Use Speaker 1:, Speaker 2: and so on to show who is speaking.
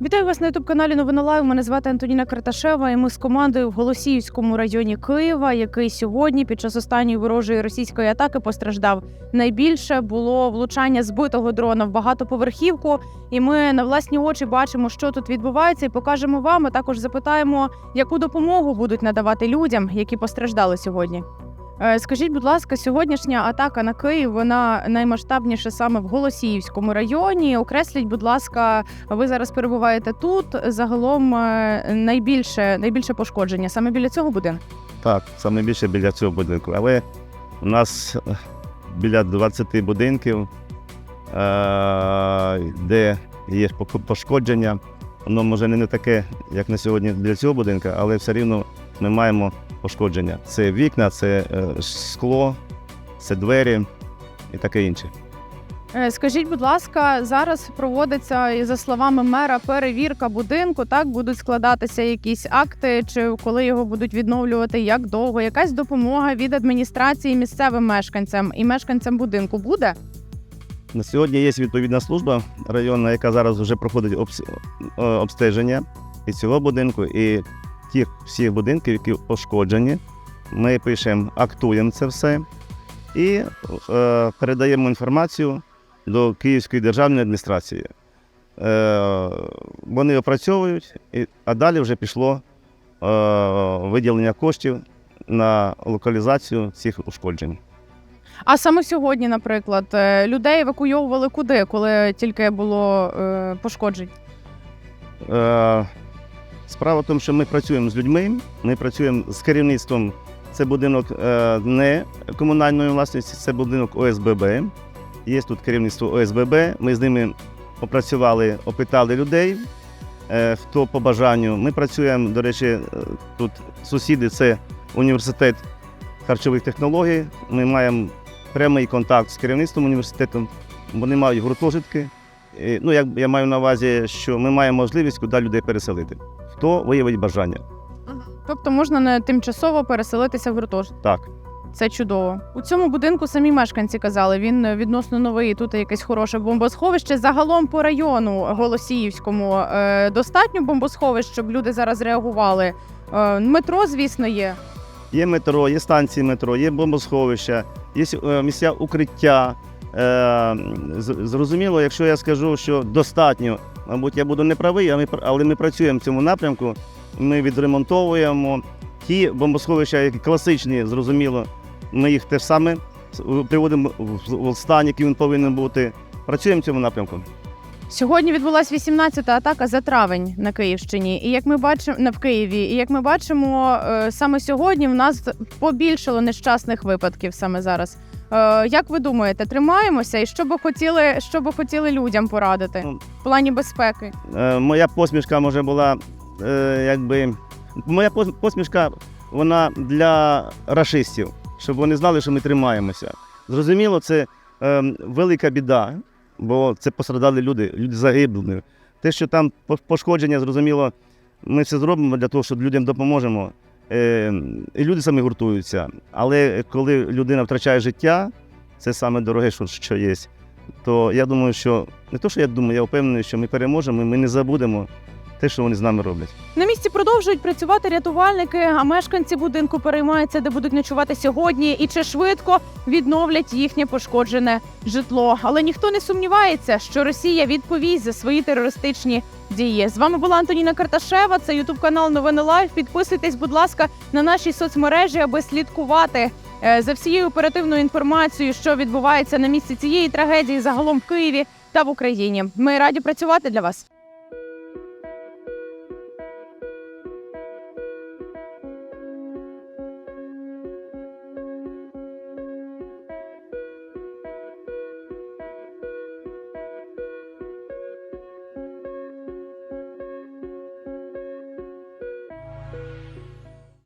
Speaker 1: Вітаю вас на ютуб каналі Новини Лайв. Мене звати Антоніна Карташева. І ми з командою в Голосіївському районі Києва, який сьогодні під час останньої ворожої російської атаки постраждав найбільше. Було влучання збитого дрона в багатоповерхівку. І ми на власні очі бачимо, що тут відбувається, і покажемо вам. А також запитаємо, яку допомогу будуть надавати людям, які постраждали сьогодні. Е, Скажіть, будь ласка, сьогоднішня атака на Київ вона наймасштабніша саме в Голосіївському районі. Окресліть, будь ласка, ви зараз перебуваєте тут. Загалом е, найбільше найбільше пошкодження саме біля цього будинку.
Speaker 2: Так, саме більше біля цього будинку. Але у нас е, біля 20 будинків, де є пошкодження. Воно може не таке, як на сьогодні для цього будинку, але все рівно ми маємо пошкодження. Це вікна, це е, скло, це двері і таке інше.
Speaker 1: Е, Скажіть, будь ласка, зараз проводиться і за словами мера перевірка будинку. Так будуть складатися якісь акти, чи коли його будуть відновлювати, як довго? Якась допомога від адміністрації місцевим мешканцям і мешканцям будинку буде?
Speaker 2: На сьогодні є відповідна служба районна, яка зараз вже проходить е, обстеження і цього будинку, і тих всіх будинків, які пошкоджені. Ми пишемо, актуємо це все і е, передаємо інформацію до Київської державної адміністрації. Е, вони опрацьовують, і, а далі вже пішло е, виділення коштів на локалізацію цих ушкоджень.
Speaker 1: А саме сьогодні, наприклад, е, людей евакуйовували куди, коли тільки було е, пошкоджень?
Speaker 2: Е, Справа в тому, що ми працюємо з людьми, ми працюємо з керівництвом. Це будинок е, не комунальної власності, це будинок ОСББ. Є тут керівництво ОСББ. Ми з ними опрацювали, опитали людей, е, хто по бажанню. Ми працюємо, до речі, е, тут сусіди це університет харчових технологій. Ми маємо прямий контакт з керівництвом університету. Вони мають гуртожитки. Ну, я маю на увазі, що ми маємо можливість куди людей переселити. Хто виявить бажання?
Speaker 1: Тобто можна не тимчасово переселитися в гуртожиток.
Speaker 2: Так.
Speaker 1: Це чудово. У цьому будинку самі мешканці казали, він е, відносно новий. Тут якесь хороше бомбосховище. Загалом по району Голосіївському е, достатньо бомбосховищ, щоб люди зараз реагували. Е, метро, звісно, є.
Speaker 2: Є метро, є станції метро, є бомбосховища, є місця укриття. Зрозуміло, якщо я скажу, що достатньо, мабуть, я буду неправий, а ми пр- але ми працюємо в цьому напрямку. Ми відремонтовуємо ті бомбосховища, які класичні, зрозуміло, ми їх теж саме приводимо в в стан, який він повинен бути. Працюємо в цьому напрямку.
Speaker 1: Сьогодні відбулася 18-та атака за травень на Київщині. І як ми бачимо на в Києві, і як ми бачимо, е, саме сьогодні в нас побільшало нещасних випадків саме зараз. Е, Як ви думаєте, тримаємося? І що би хотіли, що би хотіли людям порадити
Speaker 2: Ну,
Speaker 1: в плані безпеки?
Speaker 2: Е, моя посмішка може була е, якби. Моя посмішка вона для рашистів, щоб вони знали, що ми тримаємося. Зрозуміло, це велика біда, бо це пострадали люди, люди загибли. Те, що там по- пошкодження, зрозуміло, ми все зробимо для того, щоб людям допоможемо. Е, і люди самі гуртуються. Але коли людина втрачає життя, це саме дороге, що, що є то я думаю, що не то, що я думаю, я впевнений, що ми переможемо, і ми не забудемо те, що вони з нами роблять.
Speaker 1: На місці продовжують працювати рятувальники, а мешканці будинку переймаються, де будуть ночувати сьогодні, і чи швидко відновлять їхнє пошкоджене житло. Але ніхто не сумнівається, що Росія відповість за свої терористичні дії. З вами була Антоніна Карташева. Це Ютуб канал Новини Лайв. Підписуйтесь, будь ласка, на наші соцмережі, аби слідкувати е, за всією оперативною інформацією, що відбувається на місці цієї трагедії загалом в Києві та в Україні. Ми раді працювати для вас.